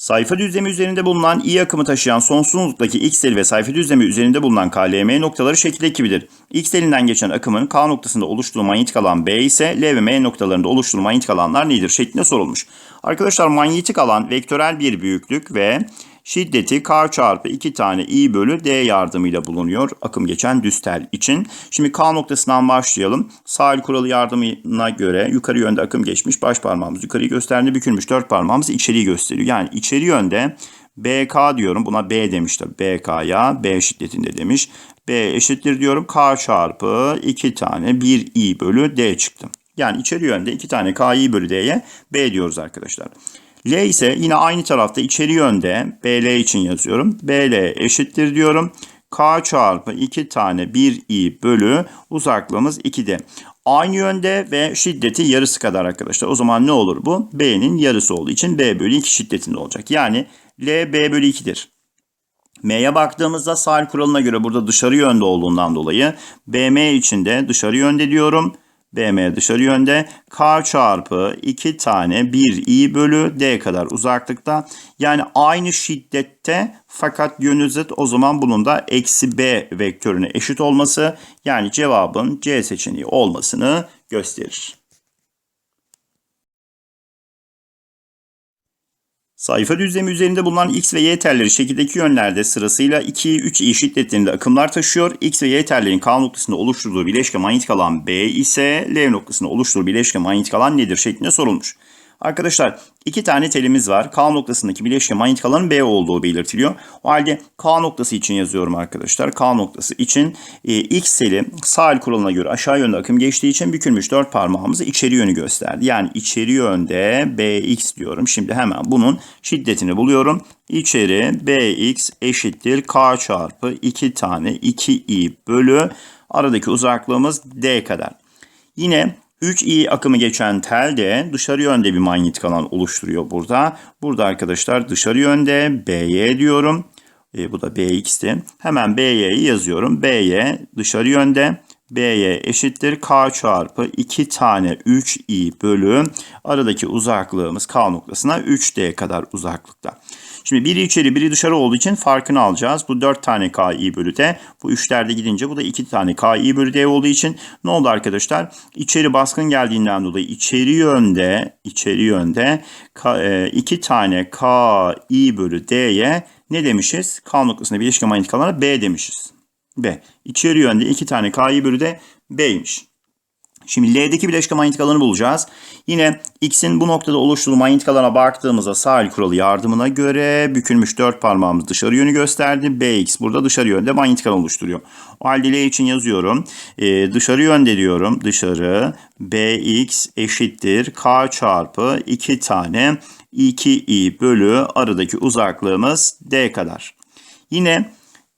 Sayfa düzlemi üzerinde bulunan i akımı taşıyan sonsuz uzunluktaki x teli ve sayfa düzlemi üzerinde bulunan KLM noktaları şekildeki gibidir. X telinden geçen akımın K noktasında oluştuğu manyetik alan B ise L ve M noktalarında oluştuğu manyetik alanlar nedir şeklinde sorulmuş. Arkadaşlar manyetik alan vektörel bir büyüklük ve şiddeti K çarpı 2 tane I bölü D yardımıyla bulunuyor akım geçen düz tel için. Şimdi K noktasından başlayalım. Sahil kuralı yardımına göre yukarı yönde akım geçmiş. Baş parmağımız yukarıyı gösterdi. Bükülmüş dört parmağımız içeriği gösteriyor. Yani içeri yönde BK diyorum. Buna B demiş de BK'ya B şiddetinde demiş. B eşittir diyorum. K çarpı 2 tane 1 I bölü D çıktı. Yani içeri yönde 2 tane K I bölü D'ye B diyoruz arkadaşlar. L ise yine aynı tarafta içeri yönde BL için yazıyorum. BL eşittir diyorum. K çarpı 2 tane 1i bölü uzaklığımız 2'de. Aynı yönde ve şiddeti yarısı kadar arkadaşlar. O zaman ne olur bu? B'nin yarısı olduğu için B bölü 2 şiddetinde olacak. Yani L B bölü 2'dir. M'ye baktığımızda sahil kuralına göre burada dışarı yönde olduğundan dolayı BM için de dışarı yönde diyorum. BM dışarı yönde K çarpı 2 tane 1 i bölü D kadar uzaklıkta. Yani aynı şiddette fakat yönü zıt o zaman bunun da eksi B vektörüne eşit olması yani cevabın C seçeneği olmasını gösterir. Sayfa düzlemi üzerinde bulunan x ve y telleri şekildeki yönlerde sırasıyla 2, 3 i şiddetlerinde akımlar taşıyor. X ve y tellerin K noktasında oluşturduğu bileşke manyetik alan B ise L noktasında oluşturduğu bileşke manyetik alan nedir şeklinde sorulmuş. Arkadaşlar iki tane telimiz var. K noktasındaki bileşke manyetik alanın B olduğu belirtiliyor. O halde K noktası için yazıyorum arkadaşlar. K noktası için e, X teli sağ el kuralına göre aşağı yönde akım geçtiği için bükülmüş dört parmağımızı içeri yönü gösterdi. Yani içeri yönde BX diyorum. Şimdi hemen bunun şiddetini buluyorum. İçeri BX eşittir K çarpı 2 tane 2i bölü aradaki uzaklığımız D kadar. Yine 3i akımı geçen tel de dışarı yönde bir manyetik alan oluşturuyor burada. Burada arkadaşlar dışarı yönde BY diyorum. E, bu da BX'ti. Hemen BY'yi yazıyorum. BY dışarı yönde. BY eşittir K çarpı 2 tane 3i bölü aradaki uzaklığımız K noktasına 3D kadar uzaklıkta. Şimdi biri içeri biri dışarı olduğu için farkını alacağız. Bu 4 tane KI bölü D. Bu 3'lerde gidince bu da 2 tane KI bölü D olduğu için ne oldu arkadaşlar? İçeri baskın geldiğinden dolayı içeri yönde içeri yönde 2 tane KI bölü D'ye ne demişiz? K noktasında bileşke manyetik alana B demişiz. B. İçeri yönde 2 tane KI bölü D B'ymiş. Şimdi L'deki bileşke manyetik alanı bulacağız. Yine X'in bu noktada oluşturduğu manyetik alana baktığımızda sahil kuralı yardımına göre bükülmüş dört parmağımız dışarı yönü gösterdi. BX burada dışarı yönde manyetik alan oluşturuyor. O halde L için yazıyorum. Ee, dışarı yönde diyorum. Dışarı BX eşittir K çarpı 2 tane 2i bölü aradaki uzaklığımız D kadar. Yine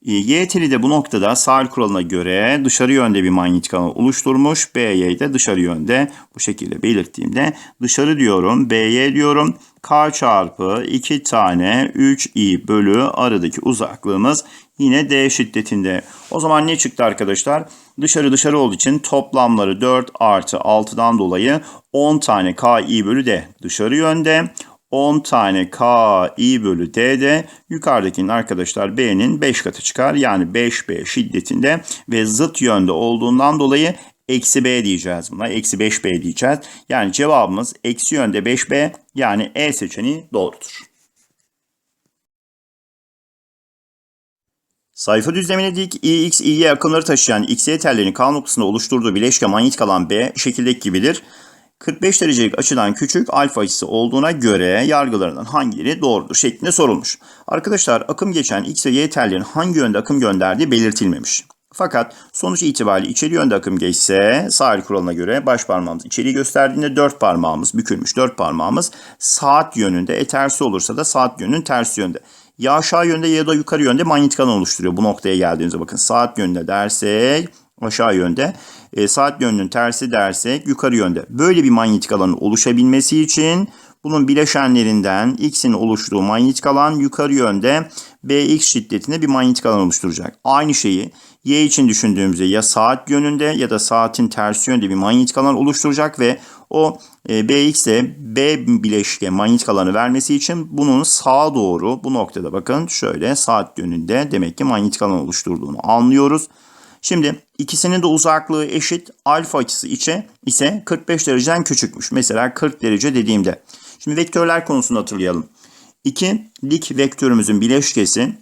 Y teli de bu noktada sahil kuralına göre dışarı yönde bir manyetik alan oluşturmuş. BY de dışarı yönde bu şekilde belirttiğimde dışarı diyorum BY diyorum. K çarpı 2 tane 3i bölü aradaki uzaklığımız yine D şiddetinde. O zaman ne çıktı arkadaşlar? Dışarı dışarı olduğu için toplamları 4 artı 6'dan dolayı 10 tane KI bölü D dışarı yönde. 10 tane K I bölü D'de yukarıdakinin arkadaşlar B'nin 5 katı çıkar. Yani 5B şiddetinde ve zıt yönde olduğundan dolayı eksi B diyeceğiz buna. Eksi 5B diyeceğiz. Yani cevabımız eksi yönde 5B yani E seçeneği doğrudur. Sayfa düzlemine dik İX, İY akımları taşıyan XY tellerinin K noktasında oluşturduğu bileşke manyetik alan B şekildeki gibidir. 45 derecelik açıdan küçük alfa açısı olduğuna göre yargılarından hangileri doğrudur şeklinde sorulmuş. Arkadaşlar akım geçen X ve Y tellerin hangi yönde akım gönderdiği belirtilmemiş. Fakat sonuç itibariyle içeri yönde akım geçse sahil kuralına göre baş parmağımız içeriği gösterdiğinde dört parmağımız bükülmüş dört parmağımız saat yönünde e tersi olursa da saat yönünün tersi yönde. Ya aşağı yönde ya da yukarı yönde manyetik alan oluşturuyor bu noktaya geldiğimizde bakın saat yönünde dersek aşağı yönde. E, saat yönünün tersi dersek yukarı yönde. Böyle bir manyetik alanın oluşabilmesi için bunun bileşenlerinden X'in oluştuğu manyetik alan yukarı yönde BX şiddetinde bir manyetik alan oluşturacak. Aynı şeyi Y için düşündüğümüzde ya saat yönünde ya da saatin tersi yönde bir manyetik alan oluşturacak ve o e, BX'e B bileşke manyetik alanı vermesi için bunun sağa doğru bu noktada bakın şöyle saat yönünde demek ki manyetik alan oluşturduğunu anlıyoruz. Şimdi ikisinin de uzaklığı eşit. Alfa açısı içe ise 45 dereceden küçükmüş. Mesela 40 derece dediğimde. Şimdi vektörler konusunu hatırlayalım. İki dik vektörümüzün bileşkesi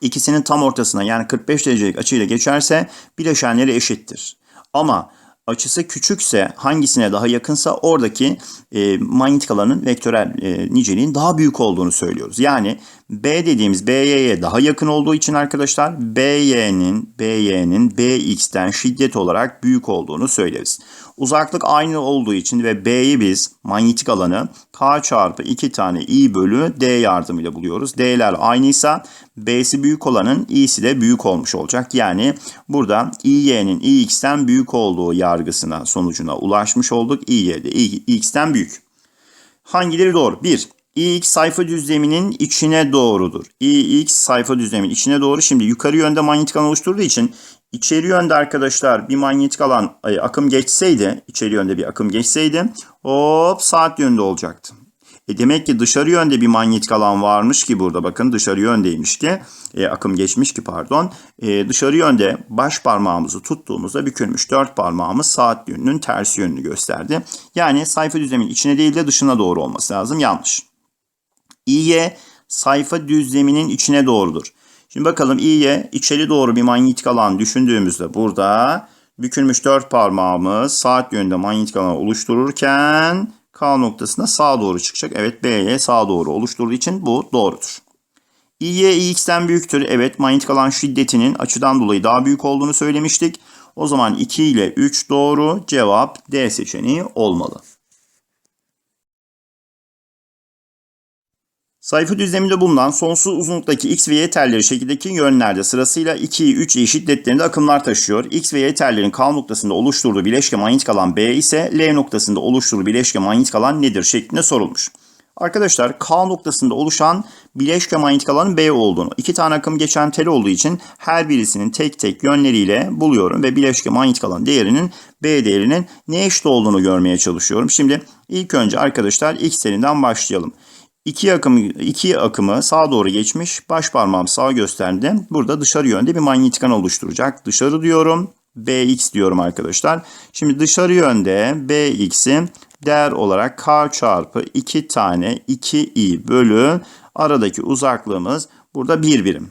ikisinin tam ortasına yani 45 derecelik açıyla geçerse bileşenleri eşittir. Ama açısı küçükse hangisine daha yakınsa oradaki e, manyetik alanın vektörel e, niceliğin daha büyük olduğunu söylüyoruz. Yani B dediğimiz BY'ye daha yakın olduğu için arkadaşlar BY'nin BY'nin BX'ten şiddet olarak büyük olduğunu söyleriz. Uzaklık aynı olduğu için ve B'yi biz manyetik alanı K çarpı 2 tane I bölü D yardımıyla buluyoruz. D'ler aynıysa B'si büyük olanın i'si de büyük olmuş olacak. Yani burada i'y'nin i'x'ten büyük olduğu yargısına sonucuna ulaşmış olduk. i'y de i'x'ten büyük. Hangileri doğru? 1. ix sayfa düzleminin içine doğrudur. ix sayfa düzleminin içine doğru. Şimdi yukarı yönde manyetik alan oluşturduğu için içeri yönde arkadaşlar bir manyetik alan akım geçseydi, içeri yönde bir akım geçseydi hop saat yönde olacaktı. E demek ki dışarı yönde bir manyetik alan varmış ki burada bakın dışarı yöndeymiş ki e, akım geçmiş ki pardon. E, dışarı yönde baş parmağımızı tuttuğumuzda bükülmüş dört parmağımız saat yönünün tersi yönünü gösterdi. Yani sayfa düzlemin içine değil de dışına doğru olması lazım. Yanlış. İ'ye sayfa düzleminin içine doğrudur. Şimdi bakalım İ'ye içeri doğru bir manyetik alan düşündüğümüzde burada bükülmüş dört parmağımız saat yönünde manyetik alan oluştururken K noktasına sağa doğru çıkacak. Evet B'ye sağa doğru oluşturduğu için bu doğrudur. İ'ye İx'ten büyüktür. Evet manyetik alan şiddetinin açıdan dolayı daha büyük olduğunu söylemiştik. O zaman 2 ile 3 doğru cevap D seçeneği olmalı. Sayfa düzleminde bulunan sonsuz uzunluktaki x ve y telleri şekildeki yönlerde sırasıyla 2, 3 i şiddetlerinde akımlar taşıyor. X ve y tellerin K noktasında oluşturduğu bileşke manyetik alan B ise L noktasında oluşturduğu bileşke manyetik alan nedir şeklinde sorulmuş. Arkadaşlar K noktasında oluşan bileşke manyetik alanın B olduğunu, iki tane akım geçen tel olduğu için her birisinin tek tek yönleriyle buluyorum ve bileşke manyetik alan değerinin B değerinin ne eşit olduğunu görmeye çalışıyorum. Şimdi ilk önce arkadaşlar X telinden başlayalım. İki akımı, iki akımı sağa doğru geçmiş. Baş parmağım sağa gösterdi. Burada dışarı yönde bir manyetik alan oluşturacak. Dışarı diyorum. Bx diyorum arkadaşlar. Şimdi dışarı yönde Bx'i değer olarak K çarpı 2 tane 2i bölü aradaki uzaklığımız burada 1 birim.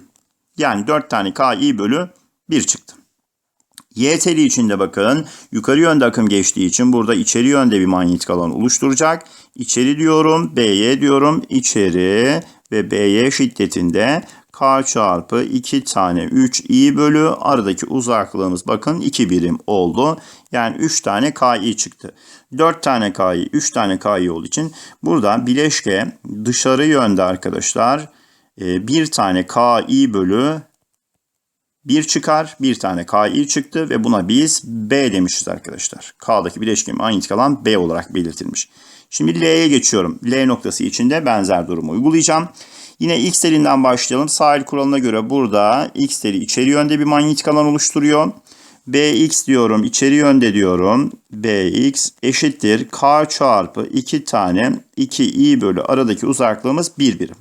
Yani 4 tane Ki bölü 1 çıktı. Y teli içinde bakın yukarı yönde akım geçtiği için burada içeri yönde bir manyetik alan oluşturacak. İçeri diyorum, BY diyorum, içeri ve BY şiddetinde K çarpı 2 tane 3 i bölü aradaki uzaklığımız bakın 2 birim oldu. Yani 3 tane KI çıktı. 4 tane KI, 3 tane KI olduğu için burada bileşke dışarı yönde arkadaşlar bir tane KI bölü 1 çıkar. Bir tane Ki çıktı ve buna biz B demişiz arkadaşlar. K'daki bileşkenin manyetik alan B olarak belirtilmiş. Şimdi L'ye geçiyorum. L noktası içinde benzer durumu uygulayacağım. Yine X telinden başlayalım. Sahil kuralına göre burada X teli içeri yönde bir manyetik alan oluşturuyor. Bx diyorum, içeri yönde diyorum. Bx eşittir K çarpı 2 tane 2i bölü aradaki uzaklığımız 1 birim.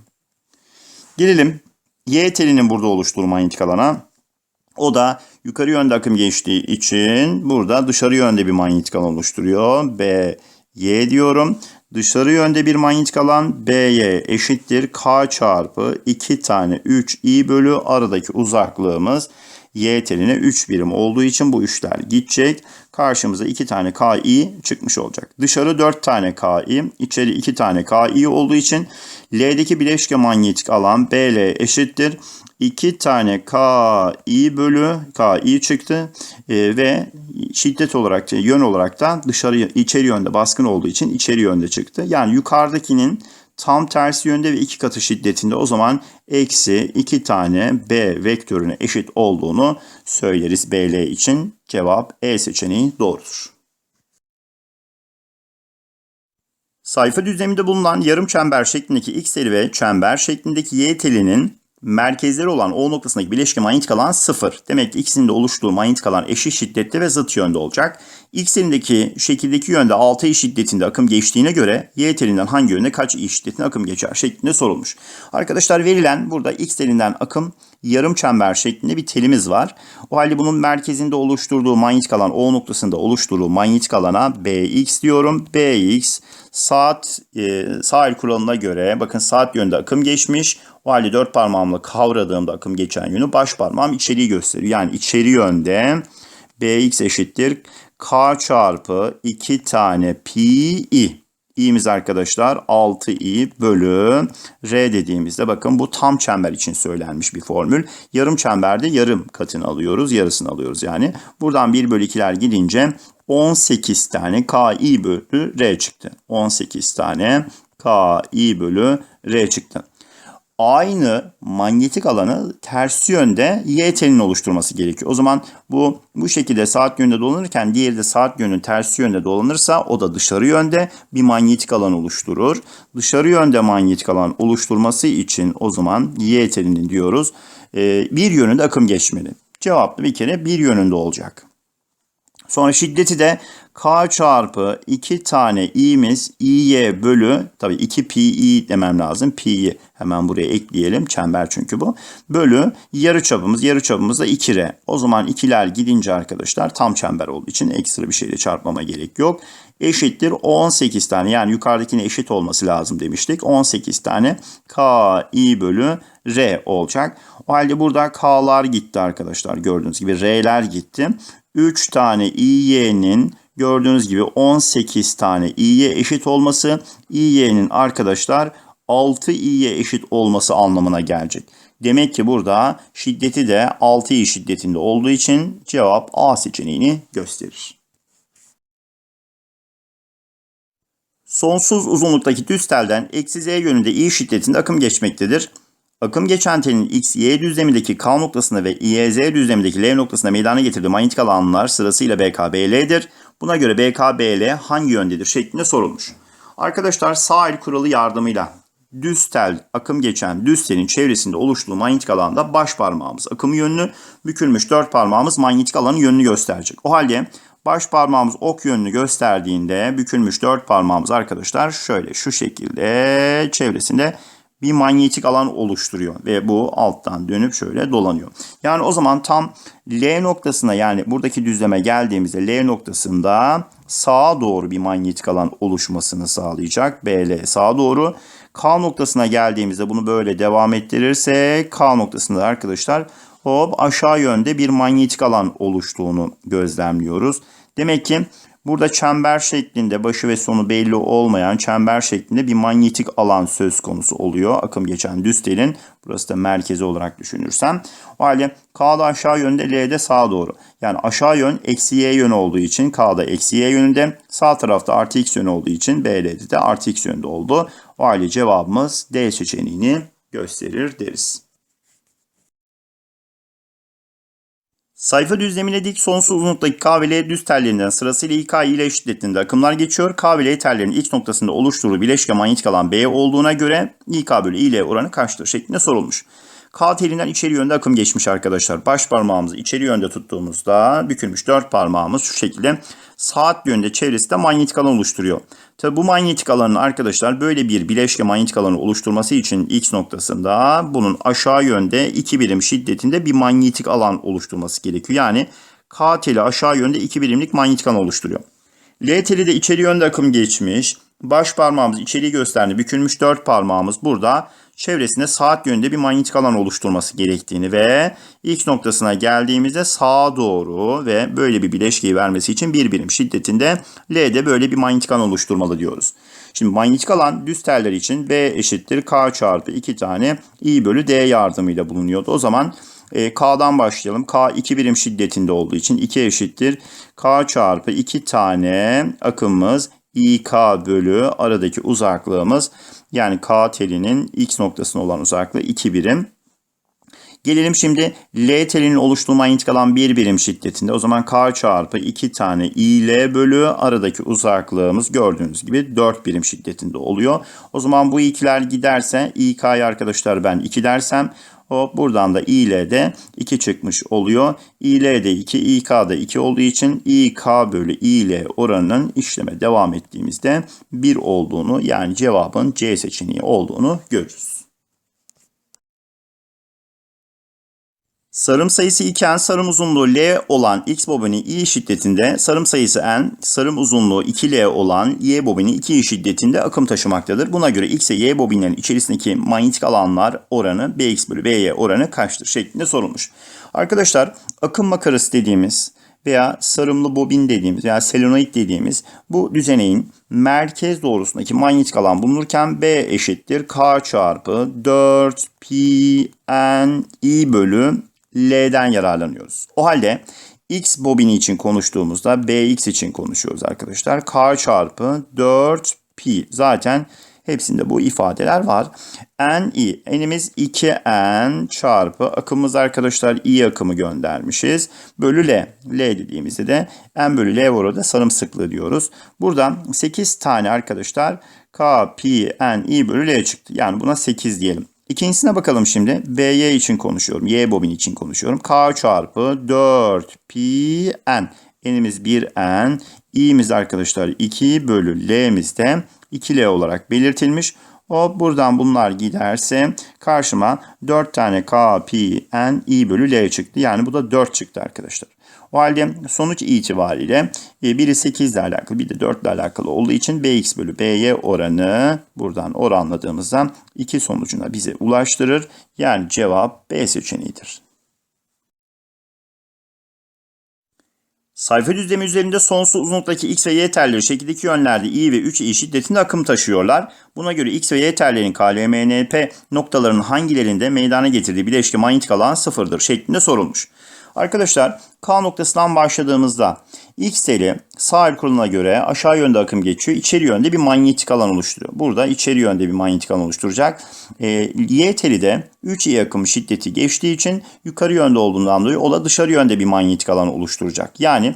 Gelelim Y telinin burada oluşturduğu manyetik alana. O da yukarı yönde akım geçtiği için burada dışarı yönde bir manyetik alan oluşturuyor. B, Y diyorum. Dışarı yönde bir manyetik alan BY eşittir K çarpı 2 tane 3 i bölü aradaki uzaklığımız Y teline 3 birim olduğu için bu üçler gidecek. Karşımıza 2 tane KI çıkmış olacak. Dışarı 4 tane KI, içeri 2 tane KI olduğu için L'deki bileşke manyetik alan BL eşittir 2 tane Ki bölü Ki çıktı e, ve şiddet olarak yön olarak da dışarı içeri yönde baskın olduğu için içeri yönde çıktı. Yani yukarıdakinin tam tersi yönde ve iki katı şiddetinde o zaman eksi 2 tane B vektörüne eşit olduğunu söyleriz BL için. Cevap E seçeneği doğrudur. Sayfa düzleminde bulunan yarım çember şeklindeki x teli ve çember şeklindeki y telinin merkezleri olan O noktasındaki bileşke manyetik alan sıfır. Demek ki ikisinin de oluştuğu manyetik alan eşit şiddette ve zıt yönde olacak. X telindeki şekildeki yönde 6 i şiddetinde akım geçtiğine göre Y telinden hangi yönde kaç i şiddetinde akım geçer şeklinde sorulmuş. Arkadaşlar verilen burada X telinden akım yarım çember şeklinde bir telimiz var. O halde bunun merkezinde oluşturduğu manyetik alan O noktasında oluşturduğu manyetik alana BX diyorum. BX saat e, sağ el kuralına göre bakın saat yönde akım geçmiş. O halde dört parmağımla kavradığımda akım geçen yönü baş parmağım içeriği gösteriyor. Yani içeri yönde Bx eşittir K çarpı 2 tane pi i. i'miz arkadaşlar 6i bölü r dediğimizde bakın bu tam çember için söylenmiş bir formül. Yarım çemberde yarım katını alıyoruz, yarısını alıyoruz yani. Buradan 1 bölü 2'ler gidince 18 tane ki bölü r çıktı. 18 tane ki bölü r çıktı aynı manyetik alanı ters yönde y telinin oluşturması gerekiyor. O zaman bu bu şekilde saat yönünde dolanırken diğeri de saat yönünün tersi yönde dolanırsa o da dışarı yönde bir manyetik alan oluşturur. Dışarı yönde manyetik alan oluşturması için o zaman y telinin diyoruz e, bir yönünde akım geçmeli. Cevap bir kere bir yönünde olacak. Sonra şiddeti de K çarpı 2 tane i'miz i'ye bölü tabii 2 pi i demem lazım. Pi'yi hemen buraya ekleyelim. Çember çünkü bu. Bölü yarı çapımız. Yarı çapımız da 2r. O zaman ikiler gidince arkadaşlar tam çember olduğu için ekstra bir şeyle çarpmama gerek yok. Eşittir 18 tane yani yukarıdakine eşit olması lazım demiştik. 18 tane k i bölü r olacak. O halde burada k'lar gitti arkadaşlar. Gördüğünüz gibi r'ler gitti. 3 tane i'y'nin gördüğünüz gibi 18 tane i'ye eşit olması i'y'nin arkadaşlar 6 i'ye eşit olması anlamına gelecek. Demek ki burada şiddeti de 6 i şiddetinde olduğu için cevap A seçeneğini gösterir. Sonsuz uzunluktaki düz telden eksi z yönünde i şiddetinde akım geçmektedir. Akım geçen telin x, y düzlemindeki k noktasında ve y, z düzlemindeki l noktasında meydana getirdiği manyetik alanlar sırasıyla BK, BL'dir. Buna göre BK, BL hangi yöndedir şeklinde sorulmuş. Arkadaşlar sağ el kuralı yardımıyla düz tel, akım geçen düz telin çevresinde oluştuğu manyetik alanda baş parmağımız akım yönünü, bükülmüş dört parmağımız manyetik alanın yönünü gösterecek. O halde baş parmağımız ok yönünü gösterdiğinde bükülmüş dört parmağımız arkadaşlar şöyle şu şekilde çevresinde bir manyetik alan oluşturuyor ve bu alttan dönüp şöyle dolanıyor. Yani o zaman tam L noktasına yani buradaki düzleme geldiğimizde L noktasında sağa doğru bir manyetik alan oluşmasını sağlayacak. BL sağa doğru. K noktasına geldiğimizde bunu böyle devam ettirirsek K noktasında arkadaşlar hop aşağı yönde bir manyetik alan oluştuğunu gözlemliyoruz. Demek ki Burada çember şeklinde başı ve sonu belli olmayan çember şeklinde bir manyetik alan söz konusu oluyor. Akım geçen düz telin. Burası da merkezi olarak düşünürsem. O halde K'da aşağı yönde L'de sağa doğru. Yani aşağı yön eksi Y yönü olduğu için K'da eksi Y yönünde. Sağ tarafta artı X yönü olduğu için BL'de de artı X yönünde oldu. O halde cevabımız D seçeneğini gösterir deriz. Sayfa düzlemine dik sonsuz uzunluktaki K düz tellerinden sırasıyla İK ile eşitlettiğinde akımlar geçiyor. K ve L tellerinin X noktasında oluşturduğu bileşke manyetik alan B olduğuna göre İK bölü İL oranı kaçtır şeklinde sorulmuş. K telinden içeri yönde akım geçmiş arkadaşlar. Baş parmağımızı içeri yönde tuttuğumuzda bükülmüş dört parmağımız şu şekilde saat yönde çevresinde manyetik alan oluşturuyor. Tabi bu manyetik alanın arkadaşlar böyle bir bileşke manyetik alanı oluşturması için X noktasında bunun aşağı yönde 2 birim şiddetinde bir manyetik alan oluşturması gerekiyor. Yani K teli aşağı yönde 2 birimlik manyetik alan oluşturuyor. L teli de içeri yönde akım geçmiş. Baş parmağımız içeriği gösterdi. Bükülmüş dört parmağımız burada çevresinde saat yönünde bir manyetik alan oluşturması gerektiğini ve X noktasına geldiğimizde sağa doğru ve böyle bir bileşkeyi vermesi için bir birim şiddetinde L'de böyle bir manyetik alan oluşturmalı diyoruz. Şimdi manyetik alan düz teller için B eşittir K çarpı 2 tane I bölü D yardımıyla bulunuyordu. O zaman e, K'dan başlayalım. K 2 birim şiddetinde olduğu için 2 eşittir. K çarpı 2 tane akımımız İK bölü aradaki uzaklığımız yani K telinin X noktasına olan uzaklığı 2 birim. Gelelim şimdi L telinin oluştuğu manyetik alan bir birim şiddetinde. O zaman K çarpı 2 tane IL bölü aradaki uzaklığımız gördüğünüz gibi 4 birim şiddetinde oluyor. O zaman bu ikiler giderse İK'yı arkadaşlar ben 2 dersem Hop buradan da İL'de 2 çıkmış oluyor. İL'de 2, İK'da 2 olduğu için İK bölü İL oranının işleme devam ettiğimizde 1 olduğunu yani cevabın C seçeneği olduğunu görürüz. Sarım sayısı iken sarım uzunluğu L olan X bobini I şiddetinde, sarım sayısı N, sarım uzunluğu 2L olan Y bobini 2I şiddetinde akım taşımaktadır. Buna göre X ve Y bobinlerin içerisindeki manyetik alanlar oranı BX bölü BY oranı kaçtır şeklinde sorulmuş. Arkadaşlar akım makarası dediğimiz veya sarımlı bobin dediğimiz veya selenoid dediğimiz bu düzeneğin merkez doğrusundaki manyetik alan bulunurken B eşittir K çarpı 4 pi n i bölü L'den yararlanıyoruz. O halde X bobini için konuştuğumuzda BX için konuşuyoruz arkadaşlar. K çarpı 4 pi zaten hepsinde bu ifadeler var. N i n'imiz 2n çarpı akımımız arkadaşlar i akımı göndermişiz. Bölü L. L dediğimizde de n bölü L orada sarım sıklığı diyoruz. Buradan 8 tane arkadaşlar K pi n i bölü L çıktı. Yani buna 8 diyelim. İkincisine bakalım şimdi. BY için konuşuyorum. Y bobin için konuşuyorum. K çarpı 4 pi n. N'imiz 1n. i'miz arkadaşlar 2 bölü L'miz de 2L olarak belirtilmiş. O buradan bunlar giderse karşıma 4 tane K, pi, n, i bölü L çıktı. Yani bu da 4 çıktı arkadaşlar. O halde sonuç itibariyle e, biri 8 ile alakalı bir de 4 ile alakalı olduğu için Bx bölü By oranı buradan oranladığımızda iki sonucuna bize ulaştırır. Yani cevap B seçeneğidir. Sayfa düzlemi üzerinde sonsuz uzunluktaki x ve y telleri şekildeki yönlerde i ve 3i şiddetinde akım taşıyorlar. Buna göre x ve y tellerin KLMNP noktalarının hangilerinde meydana getirdiği bileşke manyetik alan sıfırdır şeklinde sorulmuş. Arkadaşlar K noktasından başladığımızda X teli sağ el kuralına göre aşağı yönde akım geçiyor. İçeri yönde bir manyetik alan oluşturuyor. Burada içeri yönde bir manyetik alan oluşturacak. E, y teli de 3 i akım şiddeti geçtiği için yukarı yönde olduğundan dolayı o da dışarı yönde bir manyetik alan oluşturacak. Yani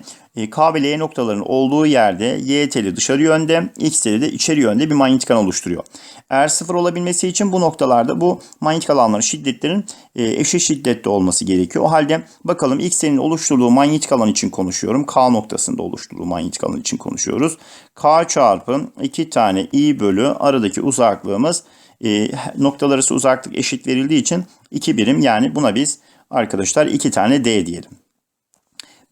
K ve L noktalarının olduğu yerde Y teli dışarı yönde, X teli de içeri yönde bir manyetik alan oluşturuyor. Eğer sıfır olabilmesi için bu noktalarda bu manyetik alanların şiddetlerin e, eşit şiddette olması gerekiyor. O halde bakalım X telinin oluşturduğu manyetik alan için konuşuyorum. K noktasında oluşturduğu manyetik alan için konuşuyoruz. K çarpı 2 tane I bölü aradaki uzaklığımız e, noktalar uzaklık eşit verildiği için 2 birim yani buna biz arkadaşlar 2 tane D diyelim.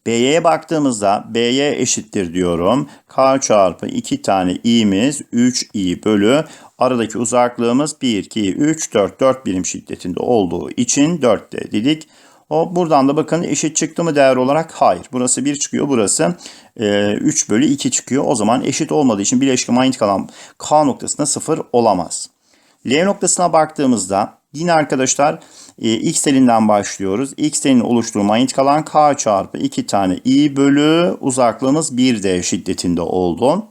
B'ye baktığımızda B'ye eşittir diyorum. K çarpı 2 tane i'miz 3i bölü aradaki uzaklığımız 1, 2, 3, 4, 4 birim şiddetinde olduğu için 4D dedik. O buradan da bakın eşit çıktı mı değer olarak? Hayır. Burası 1 çıkıyor. Burası e, 3 bölü 2 çıkıyor. O zaman eşit olmadığı için bileşke manyetik alan K noktasında 0 olamaz. L noktasına baktığımızda yine arkadaşlar X telinden başlıyoruz. X telinin oluşturduğu manyetik alan K çarpı 2 tane I bölü uzaklığımız 1D şiddetinde oldu.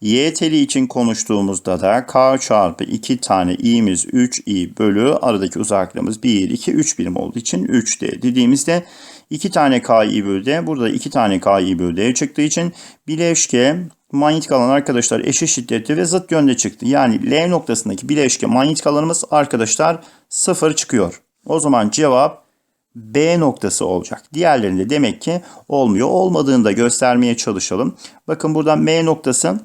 Y teli için konuştuğumuzda da K çarpı 2 tane i'miz 3i bölü aradaki uzaklığımız 1, 2, 3 birim olduğu için 3D dediğimizde 2 tane K i bölü D burada 2 tane K i bölü D çıktığı için bileşke manyetik alan arkadaşlar eşit şiddetli ve zıt yönde çıktı. Yani L noktasındaki bileşke manyetik alanımız arkadaşlar 0 çıkıyor. O zaman cevap B noktası olacak. Diğerlerinde demek ki olmuyor. Olmadığını da göstermeye çalışalım. Bakın burada M noktası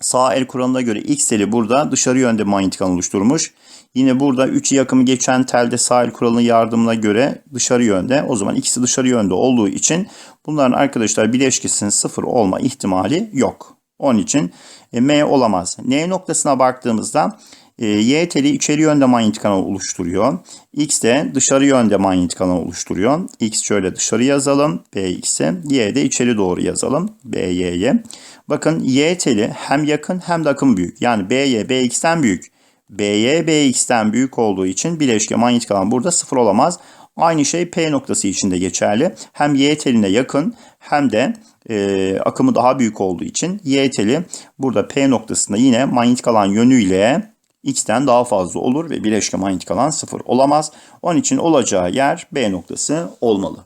sağ el kuralına göre X teli burada dışarı yönde manyetik alan oluşturmuş. Yine burada 3 yakımı geçen telde sağ el kuralının yardımına göre dışarı yönde. O zaman ikisi dışarı yönde olduğu için bunların arkadaşlar bileşkesinin sıfır olma ihtimali yok. Onun için e, M olamaz. N noktasına baktığımızda e, y teli içeri yönde manyetik alan oluşturuyor. X de dışarı yönde manyetik alan oluşturuyor. X şöyle dışarı yazalım. Bx'e. Y de içeri doğru yazalım. By'ye. Bakın y teli hem yakın hem de akım büyük. Yani By Bx'ten büyük. By Bx'ten büyük olduğu için bileşke manyetik alan burada sıfır olamaz. Aynı şey P noktası için de geçerli. Hem Y teline yakın hem de e, akımı daha büyük olduğu için Y teli burada P noktasında yine manyetik alan yönüyle x'ten daha fazla olur ve bileşke manyetik alan sıfır olamaz. Onun için olacağı yer B noktası olmalı.